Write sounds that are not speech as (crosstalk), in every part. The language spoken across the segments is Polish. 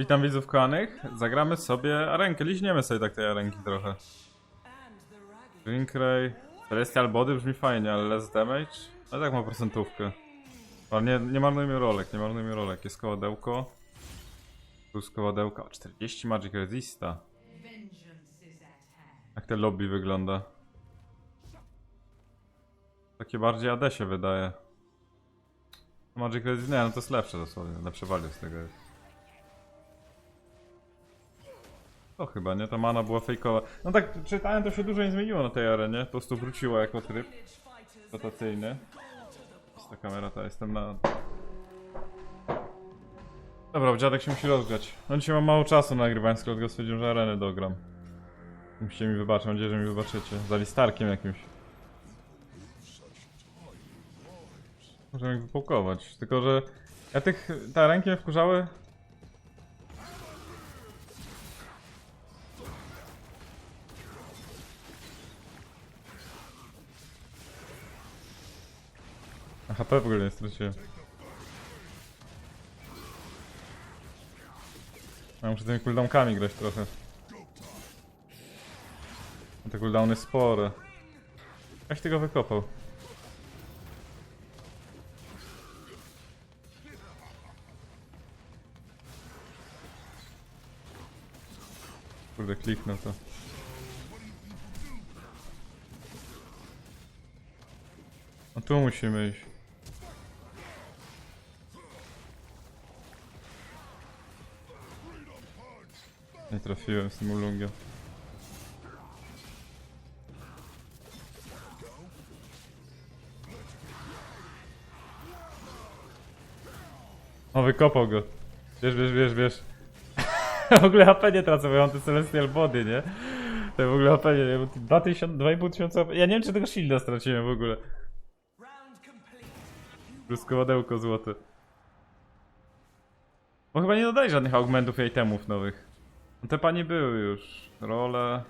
Witam widzów kochanych. Zagramy sobie arenkę, liźniemy sobie tak tej arenki trochę. Ringray, Celestial Body brzmi fajnie, ale less damage? Ale tak ma procentówkę. Ale nie, nie marnujmy rolek, nie marnujmy rolek. Jest koładełko. Tu jest koładełka. 40 Magic Resista. Jak te lobby wygląda? Takie bardziej AD się wydaje. Magic Resist, nie no to jest lepsze dosłownie, lepsze value z tego jest. To chyba, nie? Ta mana była fejkowa. No tak, czytałem, to się dużo nie zmieniło na tej arenie. Po prostu wróciła jako tryb rotacyjny. Jest ta kamera, ta jestem na... Dobra, dziadek się musi rozgrzać. No dzisiaj mam mało czasu na nagrywanie, skoro stwierdziłem, że arenę dogram. Musicie mi wybaczyć, mam nadzieję, że mi wybaczycie. Za listarkiem jakimś. Możemy ich wypałkować. Tylko, że ja tych... Te ręki wkurzały. HP w ogóle nie straciłem. Ja muszę tymi cooldownkami grać trochę. Te cooldowny spore. Jaś tego wykopał. Kurde, kliknął to. No tu musimy iść. Nie trafiłem z tym ulungiem. O, wykopał go. Wiesz, wiesz, wiesz, wiesz. (laughs) w ogóle HP nie tracę, bo ja mam te Celestial Body, nie? To w ogóle HP nie, bo 2000, 2,5 tysiąca. Ja nie wiem, czy tego shielda straciłem w ogóle. Plus koładełko złote. Bo chyba nie dodali żadnych augmentów i itemów nowych. No te panie były już. Role.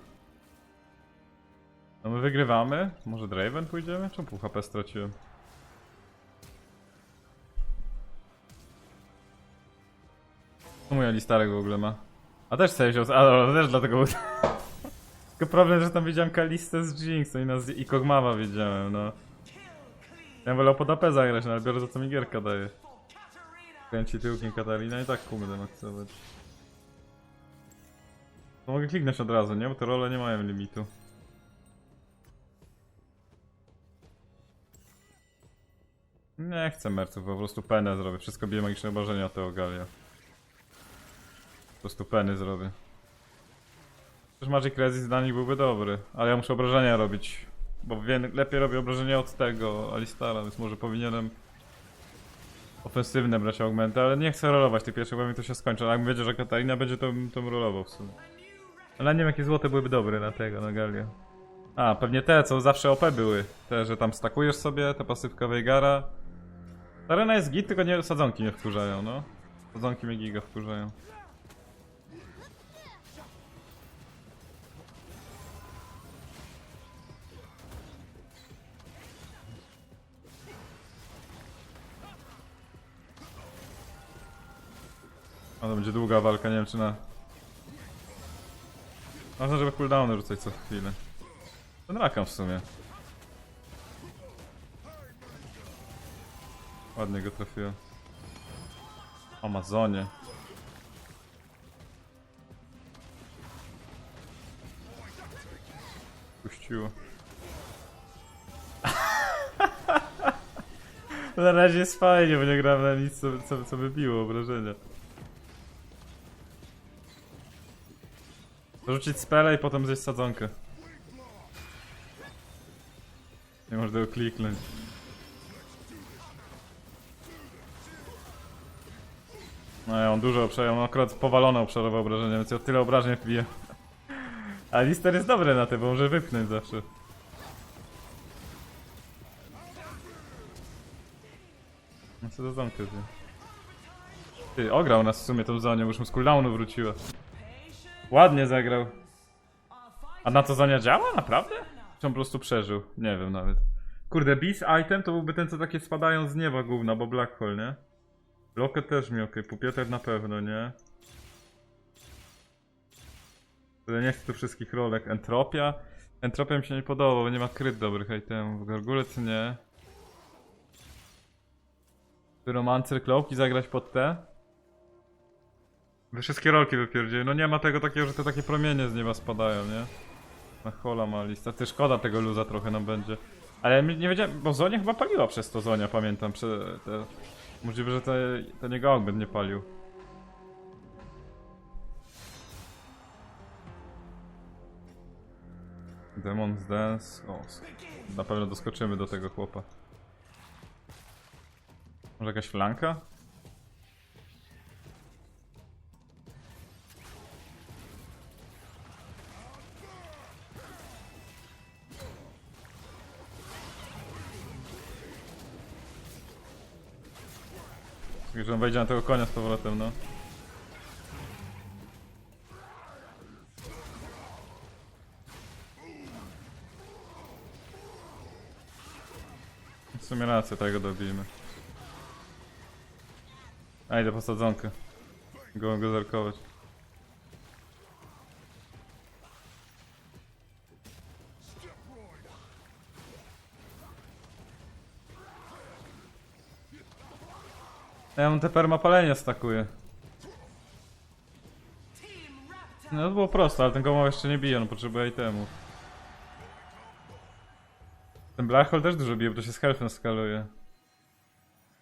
No my wygrywamy? Może Draven pójdziemy? Czemu pół HP straciłem? Co mój Alistarek w ogóle ma? A też sobie wziął, a też dlatego... (laughs) Tylko problem, że tam widziałem Kalistę z Jinx i, nas, i Kogmawa widziałem, no. Ja wolał pod AP zagrać, no ale biorę za co mi gierka daje. Kręci tyłkiem Katarina i tak kumy demaksować. To mogę kliknąć od razu, nie? Bo te role nie mają limitu. Nie chcę merców, po prostu penę zrobię. Wszystko bije magiczne obrażenia od tego Galia. Po prostu peny zrobię. Też Magic Resist dla nich byłby dobry, ale ja muszę obrażenia robić. Bo lepiej robię obrażenia od tego Alistara, więc może powinienem ofensywne brać augmenty, ale nie chcę rolować tych pierwszych, bo mi to się skończy. A jak będzie, że Katarina będzie, to to rolował w sumie. Ale nie wiem jakie złote byłyby dobre na tego, na Galia. A, pewnie te, co zawsze OP były. Te, że tam stakujesz sobie, te pasywka Veigara. Ta arena jest git, tylko nie, sadzonki nie wkurzają, no. Sadzonki mnie giga wkurzają. A to będzie długa walka, nie wiem czy na... Ważne, żeby cooldowny rzucać co chwilę. Ten rakam w sumie. Ładnie go trafiłem. Amazonie. Puściło. (laughs) Na razie jest fajnie, bo nie grałem na nic, co, co, co by biło obrażenia. Rzucić spela i potem zjeść sadzonkę. Nie można tego kliknąć. No ja mam dużo obszarów, mam akurat powalone obszarowe obrażenia, więc ja tyle obrażeń wbiję. A Lister jest dobry na to, bo może wypchnąć zawsze. No co za zamkę ty. Ty, ograł nas w sumie tą zonie, bo już mu z cooldownu wróciła. Ładnie zagrał. A na to Zonia działa? Naprawdę? Czy on po prostu przeżył? Nie wiem nawet. Kurde, Beast item to byłby ten, co takie spadają z nieba gówna, bo Black Hole, nie? Locket też mi okej, Pupieter na pewno, nie? Nie chcę tu wszystkich rolek. Entropia? Entropia mi się nie podoba, bo nie ma kryt dobrych itemów. Gargulec nie. Pyromancer, klołki zagrać pod te? Wy wszystkie rolki wypierdzieli. No nie ma tego takiego, że te takie promienie z nieba spadają, nie? Na hola ma lista. Ty szkoda tego luza trochę nam będzie. Ale nie wiedziałem, bo Zonia chyba paliła przez to Zonia, pamiętam. Prze, te, możliwe, że te, ten jego augment nie palił. Demon's Dance. O, na pewno doskoczymy do tego chłopa. Może jakaś flanka? Tylko, że on wejdzie na tego konia z powrotem, no. W sumie rację, tego dobijmy. A idę po sadzonkę. Go, go zerkować. Ja mam te permapalenia stakuję. No to było proste, ale ten gomow jeszcze nie bije, on potrzebuje itemów. Ten Black Hole też dużo bije, bo to się z healthem skaluje.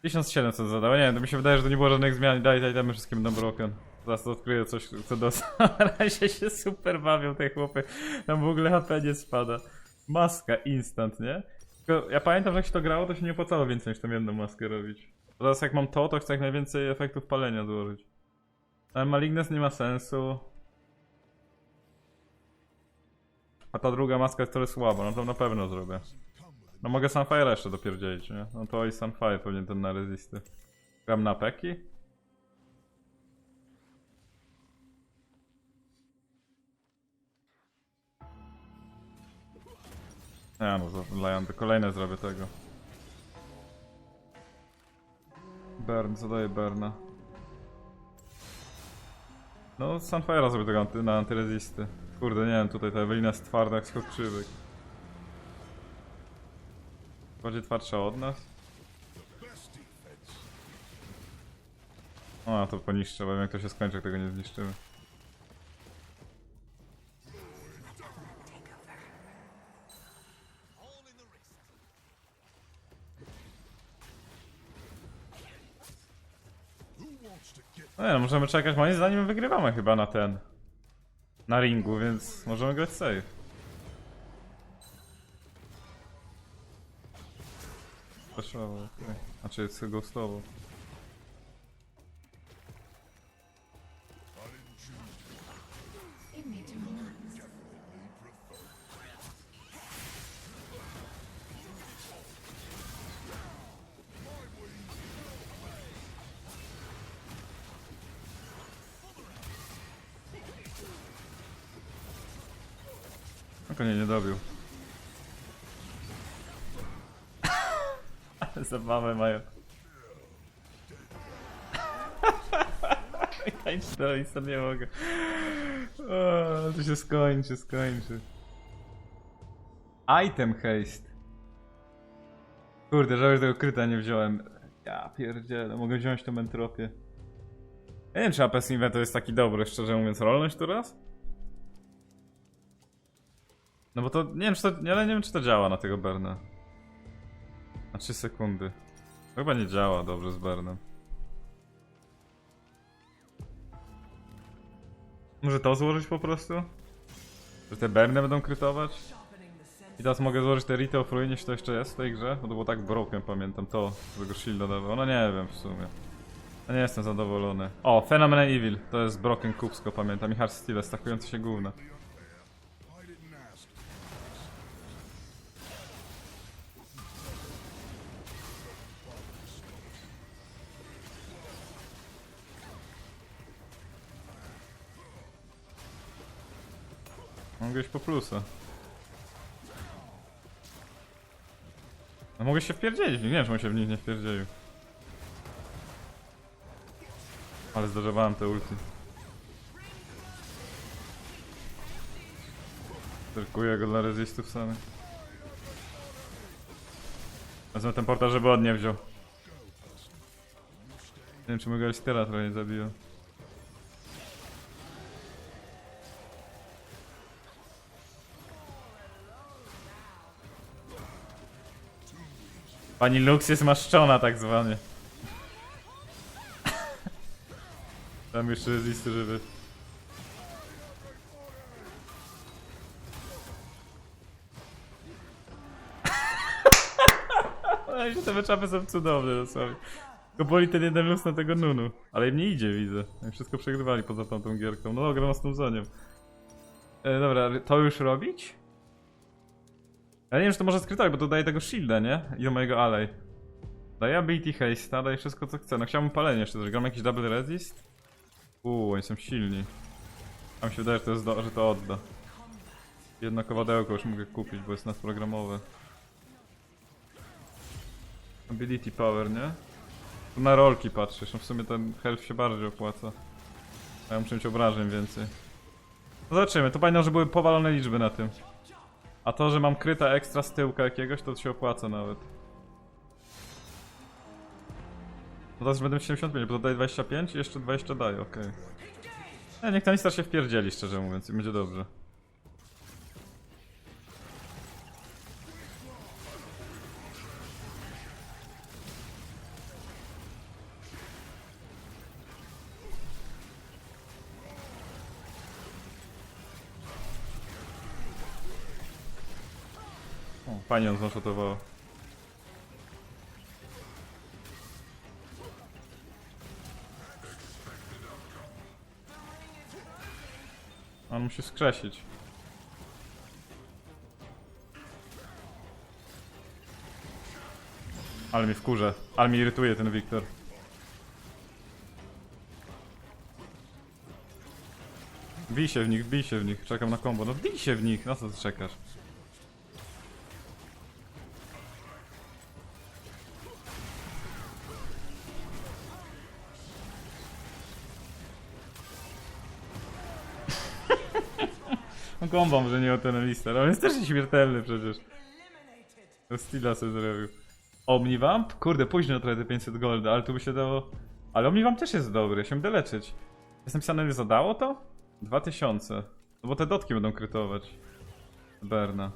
1700 zadał, nie to mi się wydaje, że to nie było żadnych zmian. Daj, daj, damy wszystkim będą broken. Zaraz odkryję coś, co do... (laughs) Na razie się super bawią te chłopy. Tam w ogóle HP nie spada. Maska instant, nie? Tylko ja pamiętam, że jak się to grało, to się nie opłacało więcej niż tą jedną maskę robić. Teraz jak mam to, to chcę jak najwięcej efektów palenia złożyć. Ale Malignus nie ma sensu. A ta druga maska jest trochę słaba, no to na pewno zrobię. No mogę Sunfire jeszcze dopierdzielić, nie? No to i Sunfire pewnie ten na rezisty. Gram na peki? Nie no, Lion, to kolejne zrobię tego. Burn, co daje Burna? No, Sunfire'a zrobię tego anty, na antyrezisty. Kurde, nie wiem, tutaj ta Ewelina jest twarda jak skurczybyk. Bardziej twardsza od nas? O, to poniszczę, bo jak to się skończy, jak tego nie zniszczymy. No nie, no, możemy czekać, moim zdaniem wygrywamy chyba na ten. Na ringu, więc możemy grać safe. Flashowo, okej. Znaczy jest. Tylko zabawę mają. (laughs) To i sobie nie mogę. O, to się skończy, skończy. Item haste. Kurde, żałuję, tego kryta nie wziąłem. Ja pierdzielę, mogę wziąć tą entropię. Ja nie wiem, czy AP Inven to jest taki dobry, szczerze mówiąc, rolność tu raz? No bo to, nie wiem, czy to, nie wiem, czy to działa na tego Berna. Na 3 sekundy. Chyba nie działa dobrze z Bernem. Może to złożyć po prostu? Że te Berny będą krytować? I teraz mogę złożyć te Rite of Ruin, jeśli to jeszcze jest w tej grze? Bo to było tak broken, pamiętam, to, z tego shielda dawało. No nie wiem w sumie. Ja nie jestem zadowolony. O, Phenomenon Evil, to jest broken kupsko, pamiętam. I Hard Steel, stakujący się gówna. Mogę iść po plusa. No mogę się wpierdzielić, nie wiem czemu się w nich nie wpierdzielił. Ale zdarzewałem te ulti. Zerkuję go dla resistów samych. Wezmę ten portal, żeby od nie wziął. Nie wiem, czy mojego Alistera trochę nie zabiją. Pani Lux jest maszczona tak zwanie. Tam jeszcze resisty, żeby... (laughs) Ale się te meczapy są cudowne dosłownie. Tylko boli ten jeden luz na tego Nunu. Ale im nie idzie, widzę. Wszystko przegrywali poza tamtą gierką. No dobra, z tą Zonią. E, dobra, to już robić? Ja nie wiem, czy to może skrytować, bo to daje tego shielda, nie? I do mojego alej. Daje ability haste, daje wszystko co chce. No chciałbym palenie jeszcze zrobić. Gram jakiś double resist? Uuu, oni są silni. A mi się wydaje, że to, jest do, że to odda. Jedno kowadełko już mogę kupić, bo jest nadprogramowe. Ability power, nie? Tu na rolki patrzysz, no w sumie ten health się bardziej opłaca. A ja muszę mieć obrażeń więcej. No zobaczymy, to pamiętam, że były powalone liczby na tym. A to, że mam kryta ekstra z tyłka jakiegoś, to się opłaca nawet. No teraz będę mieć 75, bo to daje 25 i jeszcze 20 daje, okej. Okay. niech ten listar się wpierdzieli, szczerze mówiąc, i będzie dobrze. O, Pani on zmaszotowało. On musi skrzesić. Ale mi wkurza. Ale mi irytuje ten Wiktor. Bij się w nich, bij się w nich. Czekam na kombo. No bij się w nich, na co ty czekasz? No kombo może nie o ten ale on jest też nieśmiertelny przecież. To Stila sobie zrobił. Omnivamp? Kurde, późno trochę te 500 golda, ale tu by się dało... Ale Omnivamp też jest dobry, się będę leczyć. Jest napisane, że zadało to? 2000. No bo te dotki będą krytować. Berna.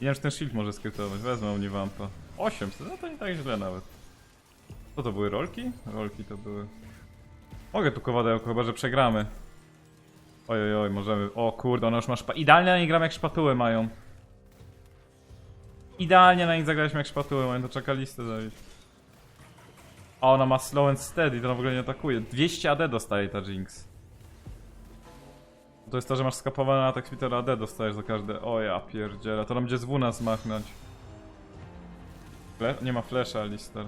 Nie wiem, czy ten shield może skrytować. Wezmę Omnivampa. 800, no to nie tak źle nawet. Co to były, rolki? Rolki to były. Mogę tu kowadełko, chyba że przegramy. Oj, oj, oj, możemy. O kurde, ona już ma szpa... Idealnie na nich gram jak szpatuły mają. Idealnie na nich zagraliśmy jak szpatuły mają, to czeka listę zabić. A ona ma slow and steady, to ona w ogóle nie atakuje. 200 AD dostaje ta Jinx. To jest to, że masz skapowany atak Spittera AD dostajesz za każde... O ja pierdzielę, to nam będzie z W nas machnąć. Fle... Nie ma flesza, Lister.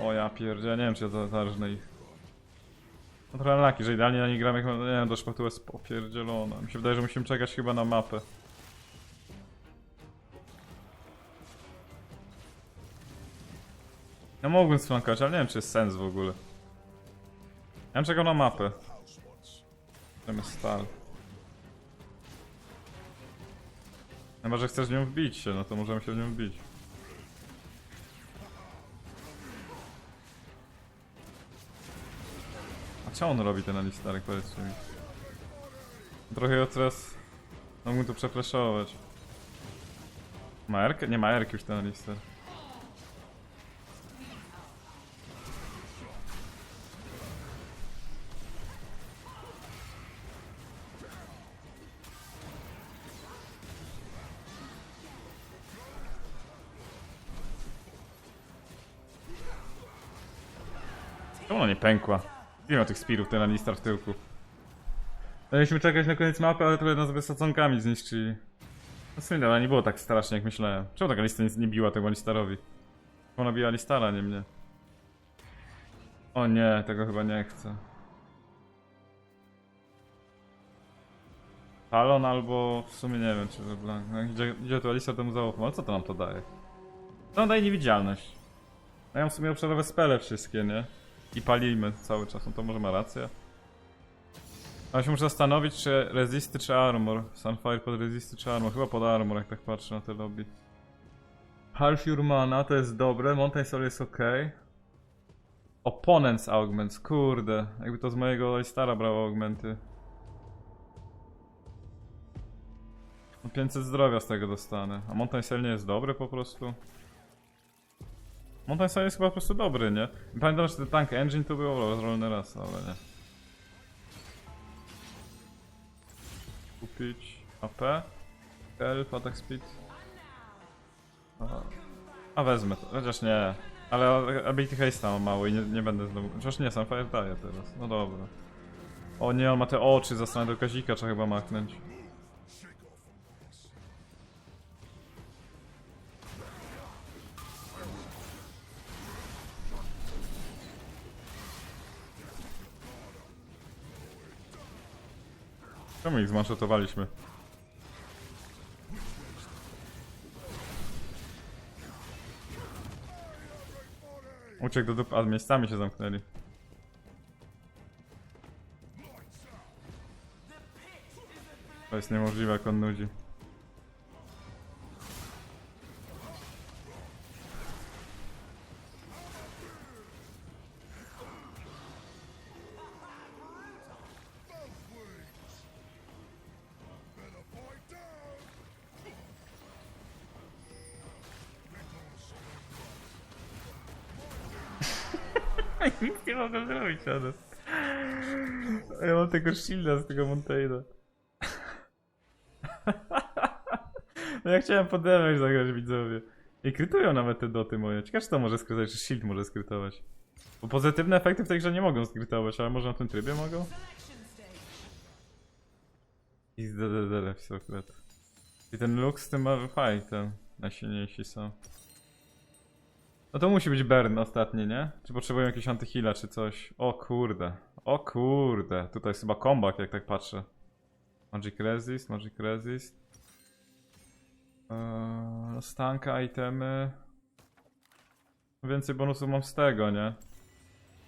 O ja pierdzielę, nie wiem czy ja za- zarżnę ich. Trochę laki, że idealnie na nie gram jak nie do szpatu jest popierdzielona. Mi się wydaje, że musimy czekać chyba na mapę. No mógłbym sflankować, ale nie wiem czy jest sens w ogóle. Ja bym czekał na mapę. Tam jest stal. Chyba, że chcesz w nią wbić się, no to możemy się w nią wbić. A co on robi ten Alistarek, powiedzcie mi? Trochę go teraz... Mógłbym tu przeflashować. Ma Erkę? Nie ma Erki już ten Alistar. Nie pękła? Nie ma tych spirów, ten Alistar w tyłku. Mieliśmy czekać na koniec mapy, ale trochę nas wysadzonkami zniszczyli. No sumie dobra, nie było tak strasznie jak myślałem. Czemu taka lista nie, nie biła tego Alistarowi? Ona biła Alistara, nie mnie. O nie, tego chyba nie chcę. Talon albo w sumie nie wiem czy LeBlanc. No, gdzie, tu Alistar temu zaufam, ale co to nam to daje? To nam daje niewidzialność. Mają w sumie obszarowe spele wszystkie, nie? I palimy cały czas, no to może ma rację. Ale się muszę zastanowić, czy resisty, czy armor. Sunfire pod resisty, czy armor. Chyba pod armor, jak tak patrzę na te lobby. Half Your Mana to jest dobre, Mountain Soul jest ok. Opponents Augments, kurde. Jakby to z mojego Listara brało augmenty. No 500 zdrowia z tego dostanę. A Mountain Soul nie jest dobry po prostu? Mountain Soul jest chyba po prostu dobry, nie? Pamiętam, że ten tank engine tu był rozrolny raz, ale nie. Kupić AP, Elf, Attack Speed. A, a wezmę to, chociaż nie. Ale ability haste mam mało i nie, nie będę znowu. Chociaż nie, sam fire daje teraz. No dobra. O nie, on ma te oczy zasrane do kazika, trzeba chyba machnąć. Czemu ich zmanszotowaliśmy? Uciekł do dup, a miejscami się zamknęli. To jest niemożliwe, jak on nudzi. (laughs) Nic nie mogę zrobić, Adam. Ja mam tego shielda z tego Montaida. (laughs) No ja chciałem pod zagrać widzowie. I krytują nawet te doty moje. Ciekawe, czy to może skrytować, czy shield może skrytować. Bo pozytywne efekty w tej grze nie mogą skrytować, ale może na tym trybie mogą? I z DDD w akurat. I ten Lux z tym Malphite, ten najsilniejsi są. No to musi być Bern ostatni, nie? Czy potrzebują jakiegoś antyheala czy coś? O kurde. O kurde. Tutaj jest chyba comeback, jak tak patrzę. Magic Resist, Magic Resist. Eee, stanka, itemy. Więcej bonusów mam z tego, nie?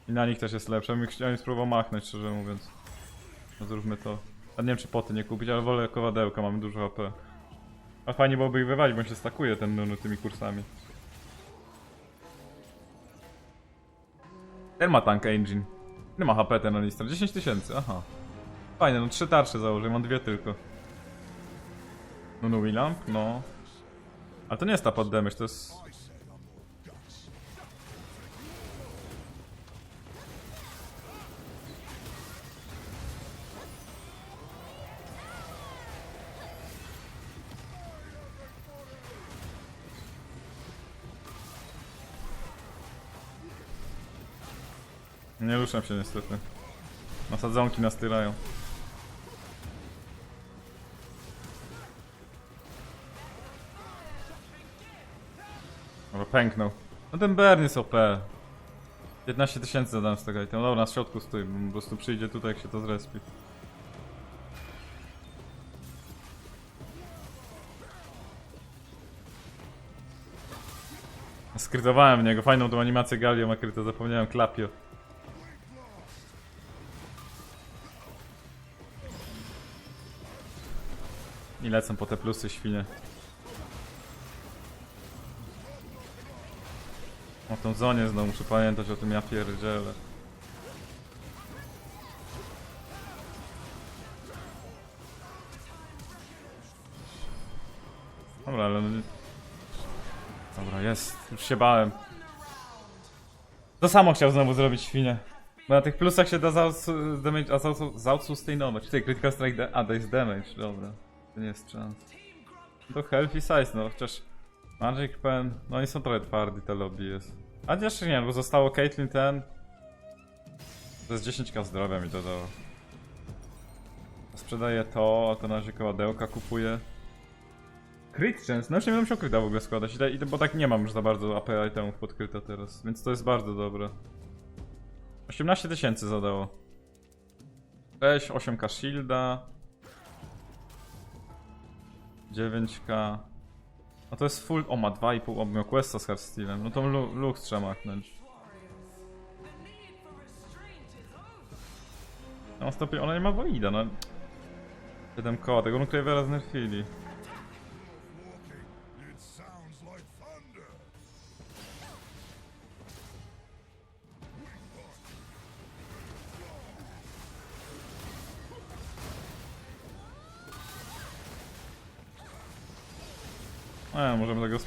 I na nich też jest lepsze. Ja chciałem spróbował machnąć, szczerze mówiąc. No zróbmy to. A nie wiem czy poty nie kupić, ale wolę kowadełka, mamy dużo HP. A fajnie byłoby ich wywalić, bo on się stakuje ten Nunu tymi kursami. Ten ma tank engine. Ile ma HP ten Alistar? 10 tysięcy, aha. Fajne, no trzy tarcze założę, mam dwie tylko. No no Willamp, no. Ale to nie jest ta pod damage, to jest... Nie ruszam się niestety. Nasadzonki nas tyrają. Dobra, pęknął. No ten Bern jest OP. 15 tysięcy zadałem z tego itemu. Dobra, na środku stój, bo po prostu przyjdzie tutaj jak się to zrespi. Skrytowałem w niego, fajną tą animację Galio ma krytę, zapomniałem, klapio. Lecą po te plusy świnie. O tą zonie znowu muszę pamiętać o tym ja pierdzielę. Dobra, ale... no Dobra, jest. Już się bałem. To samo chciał znowu zrobić świnie. Bo na tych plusach się da zaoutsustainować. Tutaj critical strike, a to jest damage, dobra. To nie jest chance. To healthy size, no chociaż Magic Pen, no oni są trochę twardi te lobby jest. A jeszcze nie, bo zostało Caitlyn ten. To jest 10k zdrowia mi dodało. Sprzedaję to, a to na razie koładełka kupuję. Crit chance, no już nie będę musiał kryta w ogóle składać, i te- i te- bo tak nie mam już za bardzo AP itemów podkryta teraz, więc to jest bardzo dobre. 18 tysięcy zadało. 6, 8k shielda. 9k. No to jest full. O, ma 2,5. O, miał questa z Heartstealem. No to lu lux trzeba machnąć. No stopień, ona nie ma Voida, no. 7 koła, tego Nucleavera znerfili.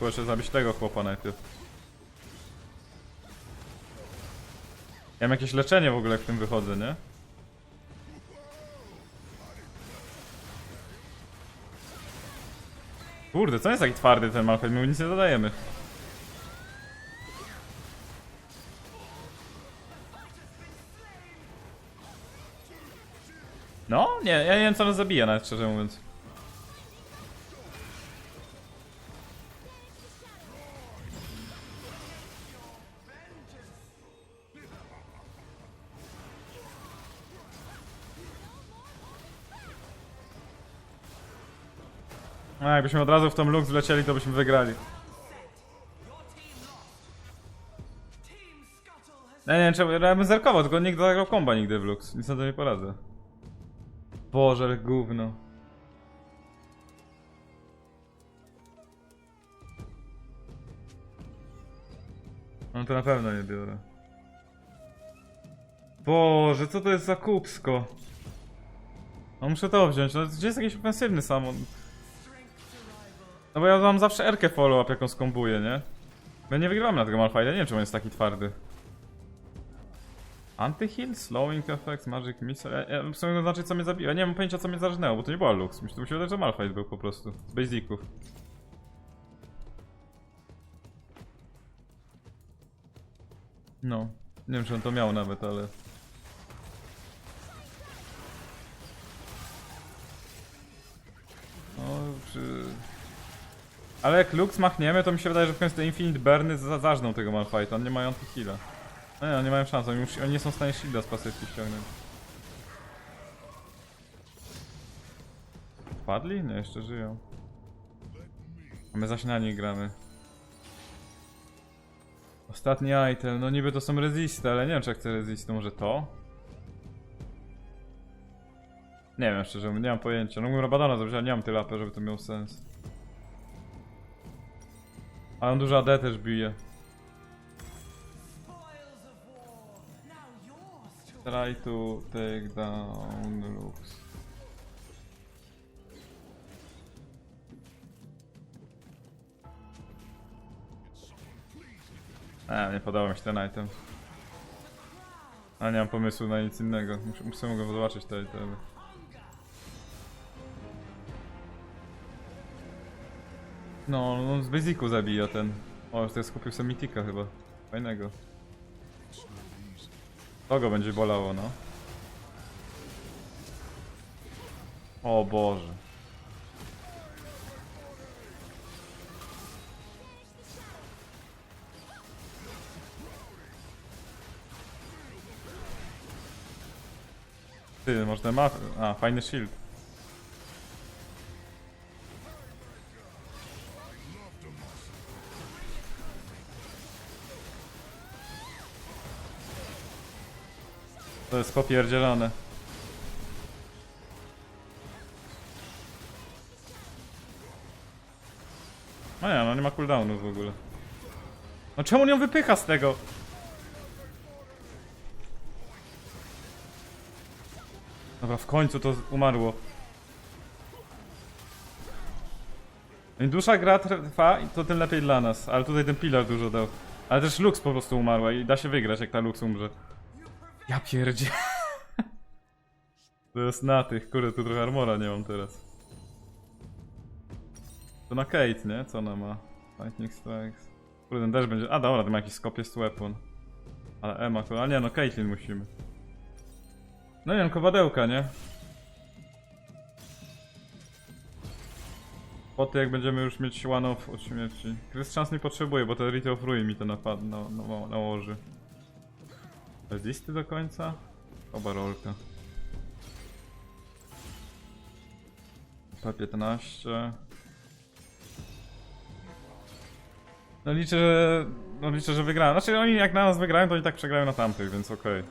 Społecznie zabić tego chłopa najpierw. Ja mam jakieś leczenie w ogóle jak w tym wychodzę, nie? Kurde, co jest taki twardy ten Malphite? My mu nic nie dodajemy. No, nie, ja nie wiem co nas zabija nawet szczerze mówiąc. A jakbyśmy od razu w tą Lux wlecieli, to byśmy wygrali. Ja nie wiem, czemu, ja bym zerkował, tylko nikt zagrał komba nigdy w Lux. Nic na to nie poradzę. Boże, gówno. No to na pewno nie biorę. Boże, co to jest za kupsko? No muszę to wziąć, no gdzie jest jakiś ofensywny samon? No bo ja mam zawsze Erkę follow-up jaką skombuję, nie? My nie wygrywamy na tego Malphite, nie wiem czemu jest taki twardy. Anti-heal, slowing effects, magic missile. Ja, ja w sumie to znaczy co mnie zabiło. Ja nie mam pojęcia co mnie zarżnęło, bo to nie była Lux. Myślę, to mi się wydaje, że Malphite był po prostu. Z basiców. No. Nie wiem czy on to miał nawet, ale... No, czy... Ale jak Lux machniemy, to mi się wydaje, że w końcu te Infinite Burny za- zażną tego. On nie mają anti-heala. No nie, oni mają szans, oni, oni nie są w stanie shielda z pasywki ściągnąć. Padli? Nie, jeszcze żyją. A my zaś na nich gramy. Ostatni item, no niby to są resisty, ale nie wiem czy jak chcę resisty, może to? Nie wiem szczerze, nie mam pojęcia. No mógłbym Rabadona zrobić, ale nie mam tyle AP, żeby to miało sens. Ale on dużo AD też bije. Try to take down Lux. A, nie podoba mi się ten item. A nie mam pomysłu na nic innego. Muszę, muszę go zobaczyć te itemy. No, no z basicu zabija ten. O, jest kupił sobie Mitika chyba. Fajnego. To go będzie bolało, no. O Boże. Ty, można ma... A, fajny shield. To jest popierdzielone. No nie, no nie ma cooldownu w ogóle. No czemu ją wypycha z tego? Dobra, w końcu to umarło. Im dłuższa gra trwa, to tym lepiej dla nas. Ale tutaj ten pilar dużo dał. Ale też Lux po prostu umarła i da się wygrać, jak ta Lux umrze. Ja pierdzie. To jest na tych, kurde, tu trochę armora nie mam teraz. To na Kate, nie? Co ona ma? Lightning Strikes. Kurde, ten też będzie... A dobra, to ma jakiś Scopiest Weapon. Ale Emma, kurde, a nie, no Caitlyn musimy. No nie wiem, kowadełka, nie? Po tym jak będziemy już mieć one off od śmierci. Chris szans nie potrzebuje, bo to Rite of Ruin mi to napad na, na, nałoży. Resisty do końca? Oba rolka. P15. No liczę, że... No liczę, że wygrają. Znaczy oni jak na nas wygrają, to oni tak przegrają na tamtych, więc okej.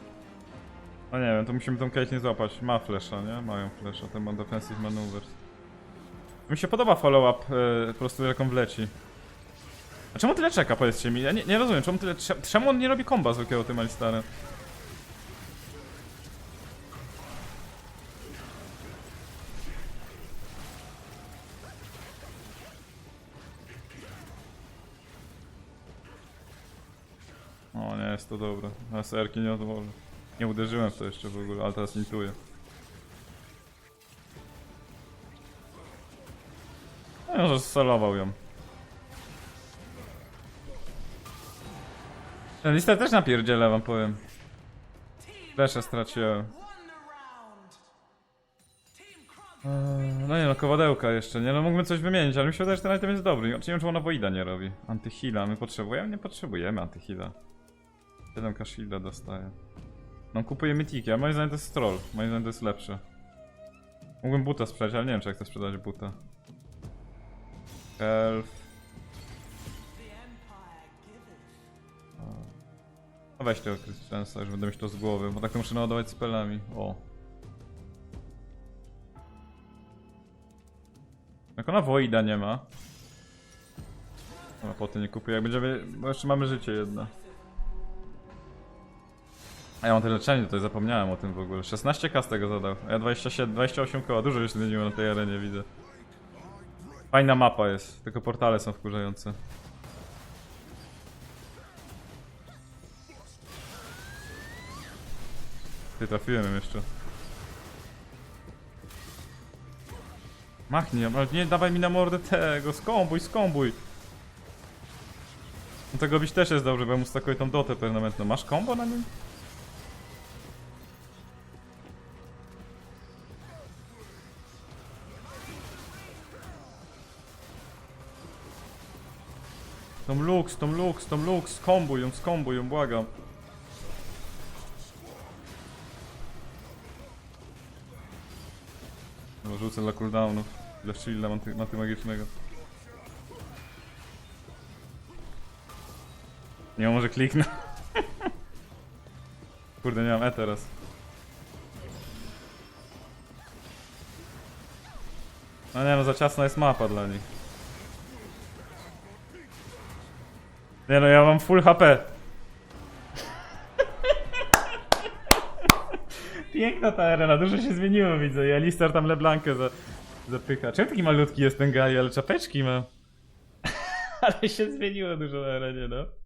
No nie wiem, to musimy tą Kate nie złapać. Ma flesza, nie? Mają flesza, ten ma defensive maneuvers. Mi się podoba follow-up, yy, po prostu jak on wleci. A czemu tyle czeka, powiedzcie mi? Ja nie, nie rozumiem, czemu tyle... cze- Czemu on nie robi komba zwykłego tym Alistarem? Jest to dobre. Na serki nie odwolę. Nie uderzyłem w to jeszcze w ogóle, ale teraz intuję. No, że solował ją. Ten listę też napierdzielę wam powiem. Flesze straciłem. Eee, No nie no, kowadełka jeszcze, nie no mógłbym coś wymienić, ale mi się wydaje, że ten item jest dobry. Nie wiem czemu ona Voida nie robi. Antyhila, my potrzebujemy? Nie potrzebujemy antyhila. 7 shielda dostaję. No kupuję mytiki, a moim zdaniem to jest troll. Moim zdaniem to jest lepsze. Mógłbym buta sprzedać, ale nie wiem czy jak chcę sprzedać buta. Elf. No weź tego Christiansa, już będę mieć to z głowy, bo tak to muszę naładować spelami. O. Jak ona Voida nie ma. No potem nie kupuję, jak będziemy... bo jeszcze mamy życie jedno. A ja mam te leczenie, tutaj zapomniałem o tym w ogóle. 16k z tego zadał, ja 27, 28 koła, dużo już zmieniło na tej arenie, widzę. Fajna mapa jest, tylko portale są wkurzające. Ty trafiłem jeszcze. Machnij, ale nie dawaj mi na mordę tego, skombuj, skombuj. No tego byś też jest dobrze, bo ja mu stakuję tą dotę permanentną. Masz kombo na nim? Tą Lux, tą Lux, tą Lux, skombuj ją, skombuj ją, błagam. No, rzucę dla cooldownów, dla shielda magicznego. Nie może kliknę. (laughs) Kurde, nie mam E teraz. No nie no, za ciasna jest mapa dla nich. Nie no, ja mam full HP. Piękna ta arena, dużo się zmieniło widzę. Ja Listar tam LeBlankę za, zapycha. Czemu taki malutki jest ten Gali, ale czapeczki ma? (laughs) ale się zmieniło dużo na arenie, no.